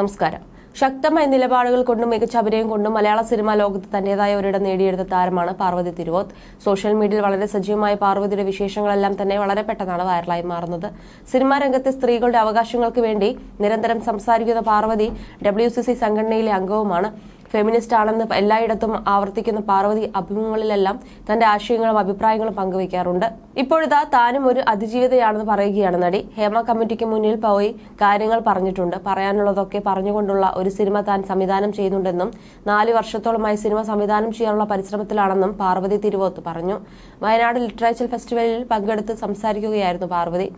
നമസ്കാരം. ശക്തമായ നിലപാടുകൾ കൊണ്ടും മികച്ച അഭിനയം കൊണ്ടും മലയാള സിനിമാ ലോകത്ത് തന്റേതായ ഒരിടം നേടിയെടുത്ത താരമാണ് പാർവതി തിരുവോത്ത്. സോഷ്യൽ മീഡിയയിൽ വളരെ സജീവമായ പാർവതിയുടെ വിശേഷങ്ങളെല്ലാം തന്നെ വളരെ പെട്ടെന്നാണ് വൈറലായി മാറുന്നത്. സിനിമാ രംഗത്തെ സ്ത്രീകളുടെ അവകാശങ്ങൾക്ക് വേണ്ടി നിരന്തരം സംസാരിക്കുന്ന പാർവതി ഡബ്ല്യു സംഘടനയിലെ അംഗവുമാണ്. ഫെമിനിസ്റ്റ് ആണെന്ന് എല്ലായിടത്തും ആവർത്തിക്കുന്ന പാർവതി അഭിമുഖങ്ങളിലെല്ലാം തന്റെ ആശയങ്ങളും അഭിപ്രായങ്ങളും പങ്കുവയ്ക്കാറുണ്ട്. ഇപ്പോഴിതാ താനും ഒരു അതിജീവിതയാണെന്ന് പറയുകയാണ് നടി. ഹേമ കമ്മിറ്റിക്ക് മുന്നിൽ പോയി കാര്യങ്ങൾ പറഞ്ഞിട്ടുണ്ട്. പറയാനുള്ളതൊക്കെ പറഞ്ഞുകൊണ്ടുള്ള ഒരു സിനിമ താൻ സംവിധാനം ചെയ്യുന്നുണ്ടെന്നും നാല് വർഷത്തോളമായി സിനിമ സംവിധാനം ചെയ്യാനുള്ള പരിശ്രമത്തിലാണെന്നും പാർവതി തിരുവോത്ത് പറഞ്ഞു. വയനാട് ലിറ്ററേച്ചർ ഫെസ്റ്റിവലിൽ പങ്കെടുത്ത് സംസാരിക്കുകയായിരുന്നു പാർവതി.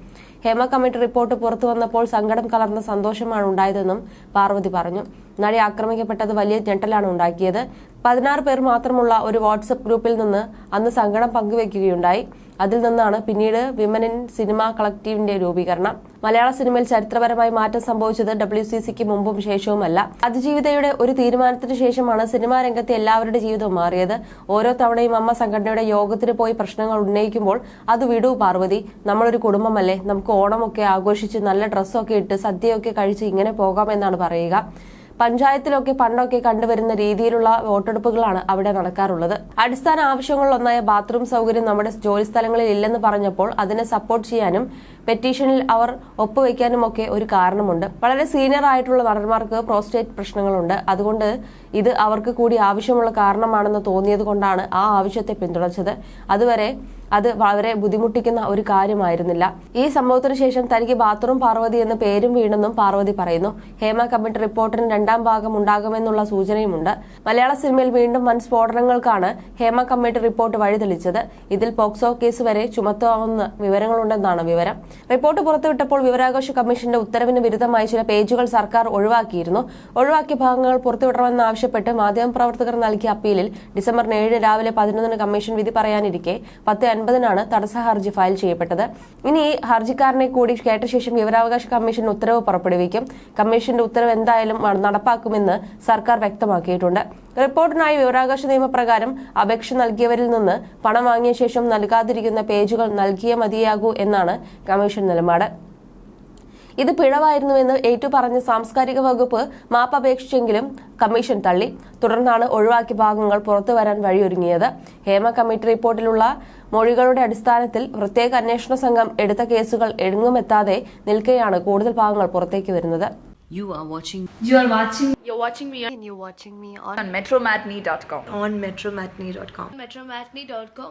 ഹേമ കമ്മിറ്റി റിപ്പോർട്ട് പുറത്തു വന്നപ്പോൾ സങ്കടം കലർന്ന സന്തോഷമാണ് ഉണ്ടായതെന്നും പാർവതി പറഞ്ഞു. നടി ആക്രമിക്കപ്പെട്ടത് വലിയ ഞെട്ടലാണ് ഉണ്ടാക്കിയത്. പതിനാറ് പേർ മാത്രമുള്ള ഒരു വാട്സപ്പ് ഗ്രൂപ്പിൽ നിന്ന് അന്ന് സങ്കടം പങ്കുവയ്ക്കുകയുണ്ടായി അതിൽ നിന്നാണ് പിന്നീട് വിമൻ ഇൻ സിനിമ കളക്ടീവിന്റെ രൂപീകരണം. മലയാള സിനിമയിൽ ചരിത്രപരമായി മാറ്റം സംഭവിച്ചത് ഡബ്ല്യു സി സിക്ക് മുമ്പും ശേഷവുമല്ല. അതിജീവിതയുടെ ഒരു തീരുമാനത്തിന് ശേഷമാണ് സിനിമാ രംഗത്തെ എല്ലാവരുടെ ജീവിതവും മാറിയത്. ഓരോ തവണയും അമ്മ സംഘടനയുടെ യോഗത്തിന് പോയി പ്രശ്നങ്ങൾ ഉന്നയിക്കുമ്പോൾ അത് വിടൂ പാർവതി. നമ്മളൊരു കുടുംബമല്ലേ. നമുക്ക് ഓണമൊക്കെ ആഘോഷിച്ച് നല്ല ഡ്രസ്സൊക്കെ ഇട്ട് സദ്യയൊക്കെ കഴിച്ച് ഇങ്ങനെ പോകാമെന്നാണ് പറയുക. പഞ്ചായത്തിലൊക്കെ പണ്ടൊക്കെ കണ്ടുവരുന്ന രീതിയിലുള്ള വോട്ടെടുപ്പുകളാണ് അവിടെ നടക്കാറുള്ളത്. അടിസ്ഥാന ആവശ്യങ്ങളിലൊന്നായ ബാത്റൂം സൗകര്യം നമ്മുടെ ജോലി സ്ഥലങ്ങളിൽ ഇല്ലെന്ന് പറഞ്ഞപ്പോൾ അതിനെ സപ്പോർട്ട് ചെയ്യാനും പെറ്റീഷനിൽ അവർ ഒപ്പുവെക്കാനും ഒക്കെ ഒരു കാരണമുണ്ട്. വളരെ സീനിയർ ആയിട്ടുള്ള നടന്മാർക്ക് പ്രോസ്റ്റേറ്റ് പ്രശ്നങ്ങളുണ്ട്. അതുകൊണ്ട് ഇത് അവർക്ക് കൂടി ആവശ്യമുള്ള കാരണമാണെന്ന് തോന്നിയത് കൊണ്ടാണ് ആ ആവശ്യത്തെ പിന്തുണച്ചത്. അതുവരെ അത് വളരെ ബുദ്ധിമുട്ടിക്കുന്ന ഒരു കാര്യമായിരുന്നില്ല. ഈ സംഭവത്തിന് ശേഷം തനിക്ക് ബാത്റൂം പാർവതി എന്ന പേരും വീണെന്നും പാർവതി പറയുന്നു. ഹേമ കമ്മിറ്റി റിപ്പോർട്ടിന് രണ്ടാം ഭാഗം ഉണ്ടാകുമെന്നുള്ള സൂചനയുമുണ്ട്. മലയാള സിനിമയിൽ വീണ്ടും വൻ സ്ഫോടനങ്ങൾക്കാണ് ഹേമ കമ്മിറ്റി റിപ്പോർട്ട് വഴിതെളിച്ചത്. ഇതിൽ പോക്സോ കേസ് വരെ ചുമത്താവുന്ന വിവരങ്ങളുണ്ടെന്നാണ് വിവരം. റിപ്പോർട്ട് പുറത്തുവിട്ടപ്പോൾ വിവരാവകാശ കമ്മീഷന്റെ ഉത്തരവിന് വിരുദ്ധമായി ചില പേജുകൾ സർക്കാർ ഒഴിവാക്കിയിരുന്നു. ഒഴിവാക്കിയ ഭാഗങ്ങൾ പുറത്തുവിടണമെന്നാവശ്യപ്പെട്ട് മാധ്യമപ്രവർത്തകർ നൽകിയ അപ്പീലിൽ ഡിസംബർ ഏഴ് രാവിലെ പതിനൊന്നിന് കമ്മീഷൻ വിധി പറയാനിരിക്കെ പത്ത് അൻപതിനാണ് തടസ്സ ഹർജി ഫയൽ ചെയ്യപ്പെട്ടത്. ഇനി ഈ ഹർജിക്കാരനെ കൂടി കേട്ട ശേഷം വിവരാവകാശ കമ്മീഷൻ ഉത്തരവ് പുറപ്പെടുവിക്കും. കമ്മീഷന്റെ ഉത്തരവ് എന്തായാലും നടപ്പാക്കുമെന്ന് സർക്കാർ വ്യക്തമാക്കിയിട്ടുണ്ട്. റിപ്പോർട്ടിനായി വിവരാവകാശ നിയമപ്രകാരം അപേക്ഷ നൽകിയവരിൽ നിന്ന് പണം വാങ്ങിയ ശേഷം നൽകാതിരിക്കുന്ന പേജുകൾ നൽകിയേ മതിയാകൂ എന്നാണ് കമ്മീഷൻ നിലപാട്. ഇത് പിഴവായിരുന്നുവെന്ന് ഏറ്റു പറഞ്ഞ സാംസ്കാരിക വകുപ്പ് മാപ്പ് അപേക്ഷിച്ചെങ്കിലും കമ്മീഷൻ തള്ളി തുടർന്നാണ് ഒഴിവാക്കിയ ഭാഗങ്ങൾ പുറത്തു വരാൻ വഴിയൊരുങ്ങിയത് ഹേമ കമ്മിറ്റി റിപ്പോർട്ടിലുള്ള മൊഴികളുടെ അടിസ്ഥാനത്തിൽ പ്രത്യേക അന്വേഷണ സംഘം എടുത്ത കേസുകൾ എഴുങ്ങുമെത്താതെ നിൽക്കെയാണ് കൂടുതൽ ഭാഗങ്ങൾ പുറത്തേക്ക് വരുന്നത് You are watching You are watching You're watching me and you're watching me on on metromatney.com. on metromatney.com. metromatney.com.